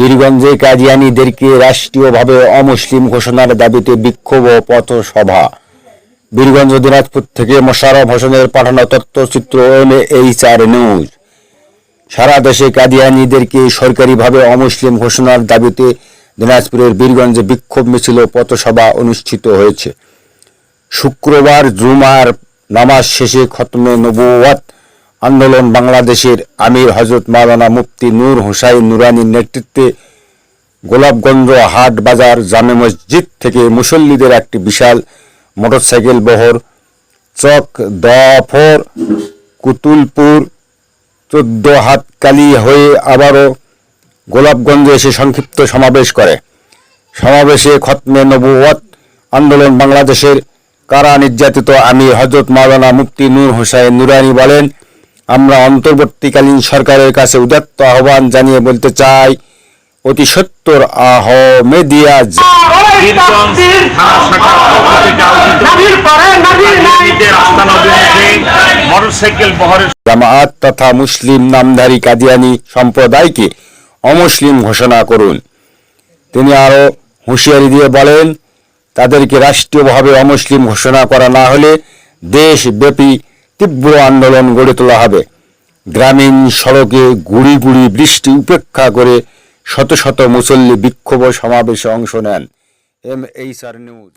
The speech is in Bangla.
বীরগঞ্জে কাদিয়ানিদেরকে রাষ্ট্রীয়ভাবে অমুসলিম ঘোষণার দাবিতে বিক্ষোভ ও পথসভা। বীরগঞ্জ, দিনাজপুর থেকে মোশাররফ হোসেনের পাঠানো তথ্যচিত্র এম এইচ আর নিউজ। সারা দেশে কাদিয়ানিদেরকে সরকারিভাবে অমুসলিম ঘোষণার দাবিতে দিনাজপুরের বীরগঞ্জে বিক্ষোভ মিছিল ও পথসভা অনুষ্ঠিত হয়েছে। শুক্রবার জুমার নামাজ শেষে খতমে নবুয়াত আন্দোলন বাংলাদেশের আমির হজরত মাওলানা মুফতি নূর হোসাইন নুরানির নেতৃত্বে গোলাপগঞ্জ হাট বাজার জামে মসজিদ থেকে মুসল্লিদের একটি বিশাল মোটরসাইকেল বহর, চক, দফর, কুতুলপুর, চোদ্দ হাতকালি হয়ে আবারও গোলাপগঞ্জে এসে সংক্ষিপ্ত সমাবেশ করে। সমাবেশে খতমে নবুয়াত আন্দোলন বাংলাদেশের কারা নির্যাতিত আমি হজরত মাওলানা মুফতি নূর হোসাইন নুরানি বলেন আমরা অন্তর্বর্তীকালীন সরকারের কাছে উদাত্ত আহ্বান জানিয়ে বলতে চাই, অতি সত্তর আহমেদিয়া জ- বীরগঞ্জ থানা শাখার পক্ষ থেকে আয়োজিত কাদিয়ানীদের আস্থান অভিমুখে মোটরসাইকেল বহরের জামায়াত তথা মুসলিম নামধারী কাদিয়ানি সম্প্রদায়কে অমুসলিম ঘোষণা করুন। তিনি আরও হুঁশিয়ারি দিয়ে বলেন, তাদেরকে রাষ্ট্রীয়ভাবে অমুসলিম ঘোষণা করা না হলে দেশব্যাপী তীব্র আন্দোলন গড়ে তোলা হবে। গ্রামীণ সড়কে গুড়ি গুড়ি বৃষ্টি উপেক্ষা করে শত শত মুসল্লি বিক্ষোভ সমাবেশে অংশ নেন। M H R news.